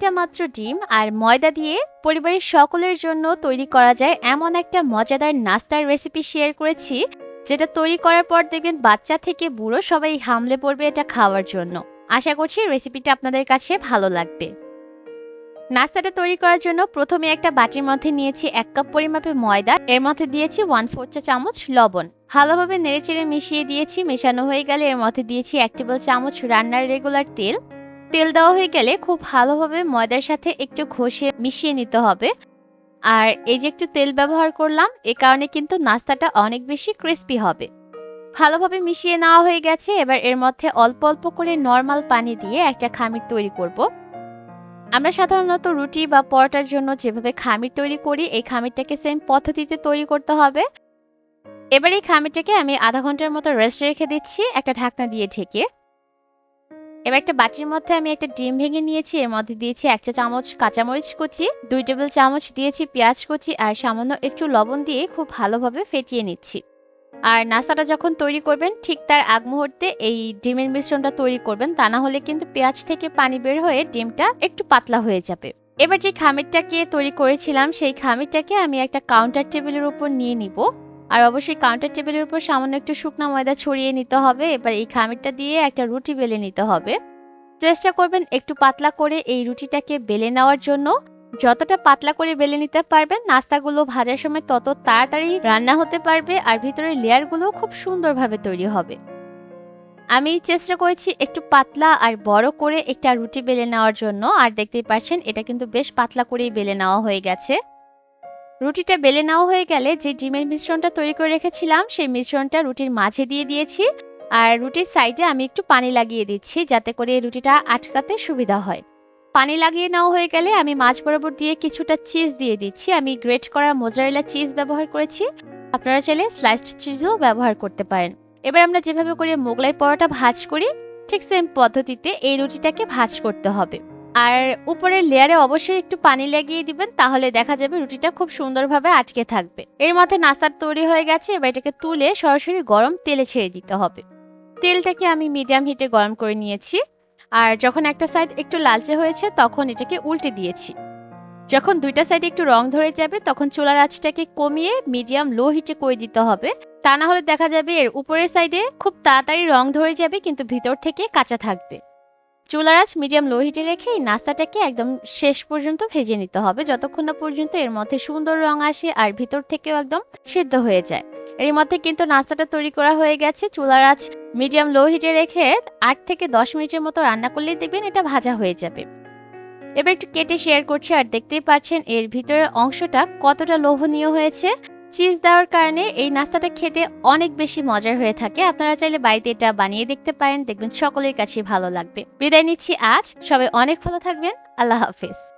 একটা মাত্র ডিম আর ময়দা দিয়ে পরিবারের সকলের জন্য তৈরি করা যায় এমন একটা মজাদার নাস্তার রেসিপি শেয়ার করেছি, যেটা তৈরি করার পর দেখবেন বাচ্চা থেকে বুড়ো সবাই হামলে পড়বে এটা খাওয়ার জন্য। আশা করছি রেসিপিটা আপনাদের কাছে ভালো লাগবে। নাস্তাটা তৈরি করার জন্য প্রথমে একটা বাটির মধ্যে নিয়েছি এক কাপ পরিমাপে ময়দা, এর মধ্যে দিয়েছি ওয়ান ফোর চা চামচ লবণ। ভালোভাবে নেড়েচেড়ে মিশিয়ে দিয়েছি, মেশানো হয়ে গেলে এর মধ্যে দিয়েছি এক টেবিল চামচ রান্নার রেগুলার তেল। তেল দেওয়া হয়ে গেলে খুব ভালোভাবে ময়দার সাথে একটু ঘষে মিশিয়ে নিতে হবে। আর এই যে একটু তেল ব্যবহার করলাম, এ কারণে কিন্তু নাস্তাটা অনেক বেশি ক্রিস্পি হবে। ভালোভাবে মিশিয়ে নেওয়া হয়ে গেছে, এবার এর মধ্যে অল্প অল্প করে নর্মাল পানি দিয়ে একটা খামির তৈরি করব। আমরা সাধারণত রুটি বা পরোটার জন্য যেভাবে খামির তৈরি করি, এই খামিরটাকে সেম পদ্ধতিতে তৈরি করতে হবে। এবার এই খামিরটাকে আমি আধা ঘণ্টার মতো রেস্ট রেখে দিচ্ছি, একটা ঢাকনা দিয়ে ঢেকে। এবার একটা বাটির মধ্যে আমি একটা ডিম ভেঙে নিয়েছি, এর মধ্যে দিয়েছি এক চা চামচ কাঁচামরিচ কুচি, দুই টেবিল চামচ দিয়েছি পেঁয়াজ কুচি আর সামান্য একটু লবণ দিয়ে খুব ভালোভাবে ফেটিয়ে নিচ্ছি। আর নাস্তাটা যখন তৈরি করবেন, ঠিক তার আগ মুহূর্তে এই ডিমের মিশ্রণটা তৈরি করবেন, তা না হলে কিন্তু পেঁয়াজ থেকে পানি বের হয়ে ডিমটা একটু পাতলা হয়ে যাবে। এবার যে খামিরটাকে তৈরি করেছিলাম, সেই খামিরটাকে আমি একটা কাউন্টার টেবিলের উপর নিয়ে নিব। আর অবশ্যই কাউন্টার টেবিলের উপর সামান্য একটু শুকনো ময়দা ছড়িয়ে নিতে হবে। এবার এই খামিরটা দিয়ে একটা রুটি বেলে নিতে হবে। চেষ্টা করবেন একটু পাতলা করে এই রুটিটাকে বেলে নেওয়ার জন্য। যতটা পাতলা করে বেলে নিতে পারবেন, নাস্তাগুলো ভাজার সময় তত তাড়াতাড়ি রান্না হতে পারবে আর ভিতরের লেয়ারগুলো খুব সুন্দরভাবে তৈরি হবে। আমি চেষ্টা করেছি একটু পাতলা আর বড় করে একটা রুটি বেলে নেওয়ার জন্য। আর দেখতেই পাচ্ছেন, এটা কিন্তু বেশ পাতলা করেই বেলে নেওয়া হয়ে গেছে। রুটিটা বেলে নাও হয়ে গেলে যে ডিমের মিশ্রণটা তৈরি করে রেখেছিলাম, সেই মিশ্রণটা রুটির মাঝে দিয়ে দিয়েছি। আর রুটির সাইডে আমি একটু পানি লাগিয়ে দিচ্ছি যাতে করে রুটিটা আটকাতে সুবিধা হয়। পানি লাগিয়ে নেওয়া হয়ে গেলে আমি মাছ বরাবর দিয়ে কিছুটা চিজ দিয়ে দিচ্ছি। আমি গ্রেট করা মোজারেলা চিজ ব্যবহার করেছি। আপনারা চাইলে স্লাইসড চিজও ব্যবহার করতে পারেন। এবার আমরা যেভাবে করে মোগলাই পরোটা ভাজ করি, ঠিক সেম পদ্ধতিতে এই রুটিটাকে ভাজ করতে হবে। আর উপরের লেয়ারে অবশ্যই একটু পানি লাগিয়ে দিবেন, তাহলে দেখা যাবে রুটিটা খুব সুন্দরভাবে আটকে থাকবে। এর মধ্যে নাস্তার তৈরি হয়ে গেছে, এবার এটাকে তুলে সরাসরি গরম তেলে ছেড়ে দিতে হবে। তেলটাকে আমি মিডিয়াম হিটে গরম করে নিয়েছি, আর যখন একটা সাইড একটু লালচে হয়েছে, তখন এটাকে উল্টে দিয়েছি। যখন দুইটা সাইডে একটু রং ধরে যাবে, তখন চুলার আঁচটাকে কমিয়ে মিডিয়াম লো হিটে করে দিতে হবে। তা না হলে দেখা যাবে এর উপরের সাইডে খুব তাড়াতাড়ি রং ধরে যাবে, কিন্তু ভিতর থেকে কাঁচা থাকবে। চুলার আঁচ মিডিয়াম লো হিটে রেখে এই নাস্তাটাকে একদম শেষ পর্যন্ত ভেজে নিতে হবে। যতক্ষণ না পর্যন্ত এর মধ্যে সুন্দর রং আসে আর ভিতর থেকেও একদম সিদ্ধ হয়ে যায়। এর মধ্যে কিন্তু নাস্তাটা তৈরি করা হয়ে গেছে। চুলার আঁচ মিডিয়াম লো হিটে রেখে আট থেকে দশ মিনিটের মতো রান্না করলেই দেখবেন এটা ভাজা হয়ে যাবে। এবার একটু কেটে শেয়ার করছি আর দেখতেই পাচ্ছেন এর ভিতরের অংশটা কতটা লোভনীয় হয়েছে। চিজ দেওয়ার কারণে এই নাস্তাটা খেতে অনেক বেশি মজার হয়ে থাকে। আপনারা চাইলে বাড়িতে এটা বানিয়ে দেখতে পারেন। দেখবেন সকলের কাছে ভালো লাগবে। বিদায় নিচ্ছি আজ। সবাই অনেক ভালো থাকবেন। আল্লাহ হাফিজ।